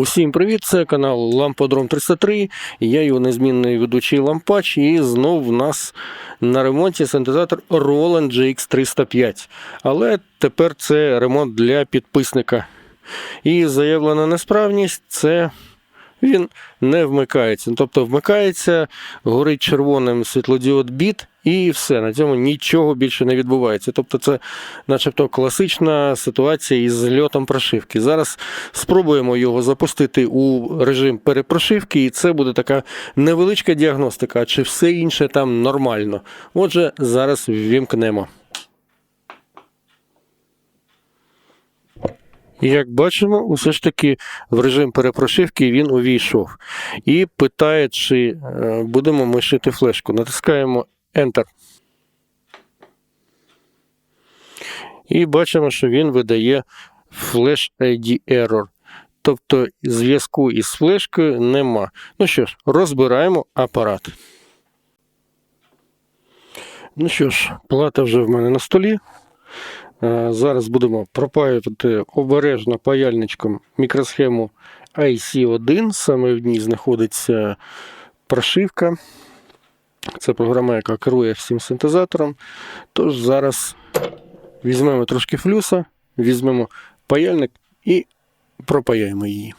Усім привіт! Це канал Ламподром 303. Я його незмінний ведучий лампач, і знов в нас на ремонті синтезатор Roland GX305. Але тепер це ремонт для підписника. І заявлена несправність це він не вмикається. Тобто вмикається, горить червоним світлодіод біт, і все. На цьому нічого більше не відбувається. Тобто, це, начебто, класична ситуація із зльотом прошивки. Зараз спробуємо його запустити у режим перепрошивки, і це буде така невеличка діагностика, чи все інше там нормально. Отже, зараз ввімкнемо. Як бачимо, усе ж таки в режим перепрошивки він увійшов. І питає, чи е, будемо ми шити флешку. Натискаємо Enter. І бачимо, що він видає Flash ID Error. Тобто зв'язку із флешкою нема. Ну що ж, розбираємо апарат. Ну що ж, плата вже в мене на столі. Зараз будемо пропаювати обережно паяльничком мікросхему IC1. Саме в ній знаходиться прошивка. Це програма, яка керує всім синтезатором. Тож зараз візьмемо трошки флюса, візьмемо паяльник і пропаяємо її.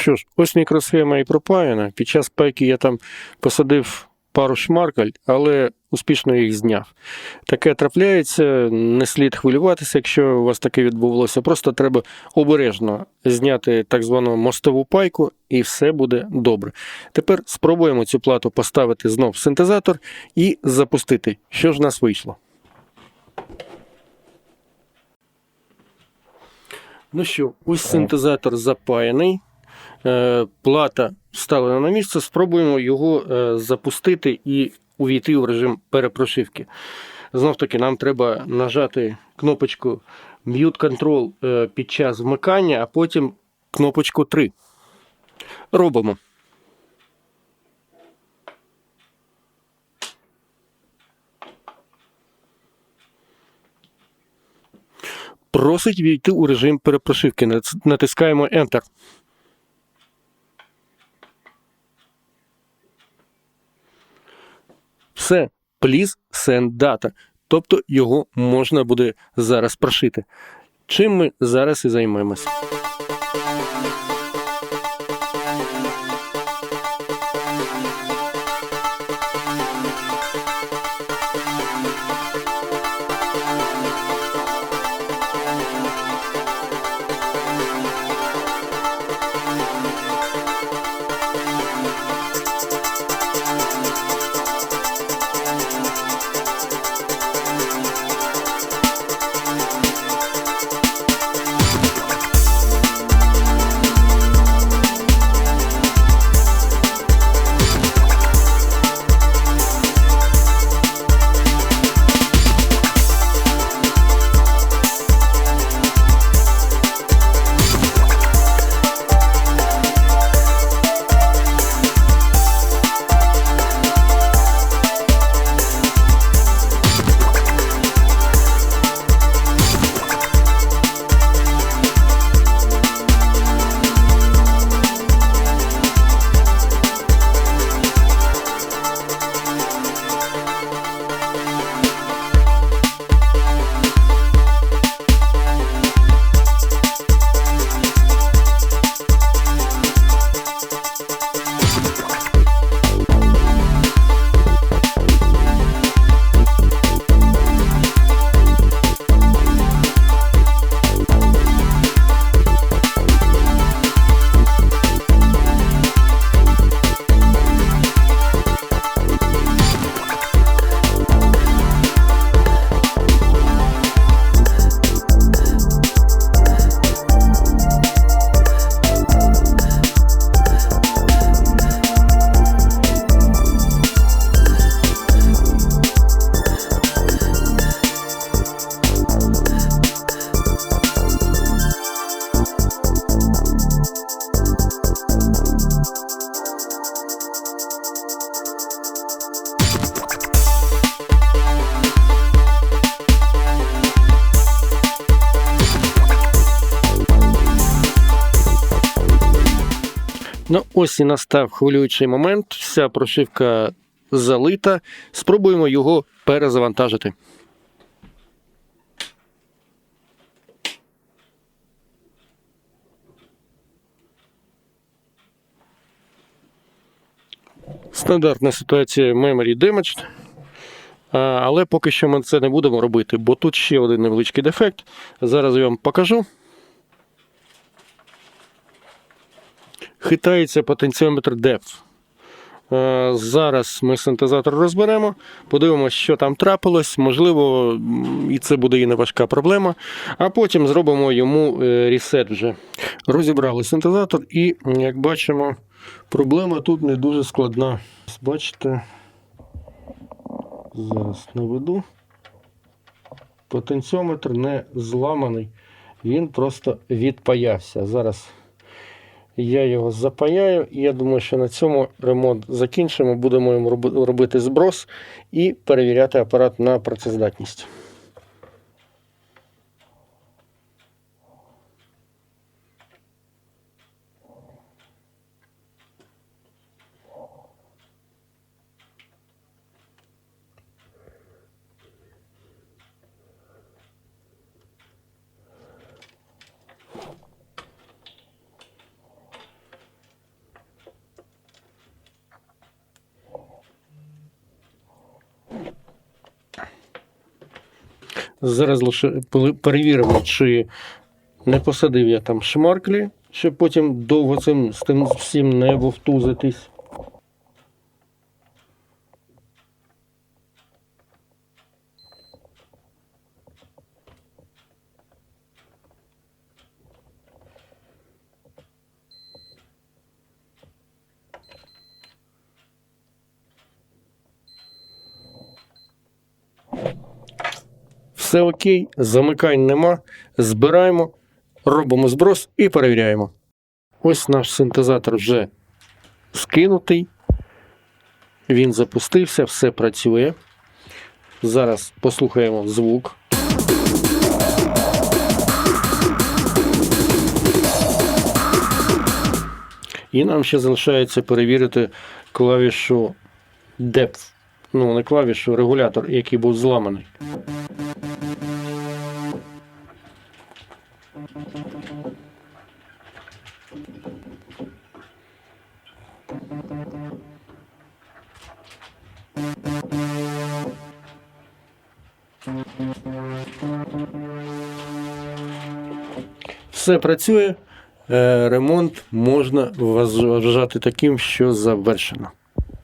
Що ж, ось мікросхема і пропаяна. Під час пайки я там посадив пару шмаркаль, але успішно їх зняв. Таке трапляється, не слід хвилюватися, якщо у вас таке відбувалося. Просто треба обережно зняти так звану мостову пайку, і все буде добре. Тепер спробуємо цю плату поставити знов в синтезатор і запустити. Що ж в нас вийшло? Ну що, ось синтезатор запаяний. Е, Плата вставлена на місце. Спробуємо його е, запустити і увійти в режим перепрошивки. Знов таки, нам треба нажати кнопочку Mute Control е, під час вмикання, а потім кнопочку 3. Робимо. Просить війти у режим перепрошивки. Натискаємо Enter. Все, please send data. Тобто його можна буде зараз прошити. Чим ми зараз і займемось. Ну, ось і настав хвилюючий момент. Вся прошивка залита. Спробуємо його перезавантажити. Стандартна ситуація Memory Damaged. Але поки що ми це не будемо робити, бо тут ще один невеличкий дефект. Зараз я вам покажу. Хитається потенціометр depth. Е, Зараз ми синтезатор розберемо, подивимося, що там трапилось. Можливо, і це буде і не важка проблема. А потім зробимо йому е, ресет вже. Розібрали синтезатор, і, як бачимо, проблема тут не дуже складна. Бачите, зараз наведу. Потенціометр не зламаний, він просто відпаявся. Зараз я його запаяю, і я думаю, що на цьому ремонт закінчимо. Будемо йому робити зброс і перевіряти апарат на працездатність. Зараз лише перевіримо, чи не посадив я там шмарклі, щоб потім довго цим, з тим всім не вовтузитись. Все окей, замикань нема. Збираємо, робимо зброс і перевіряємо. Ось наш синтезатор вже скинутий. Він запустився, все працює. Зараз послухаємо звук. І нам ще залишається перевірити клавішу Depth. Ну, не клавішу, регулятор, який був зламаний. Все працює. Е, Ремонт можна вважати таким, що завершено.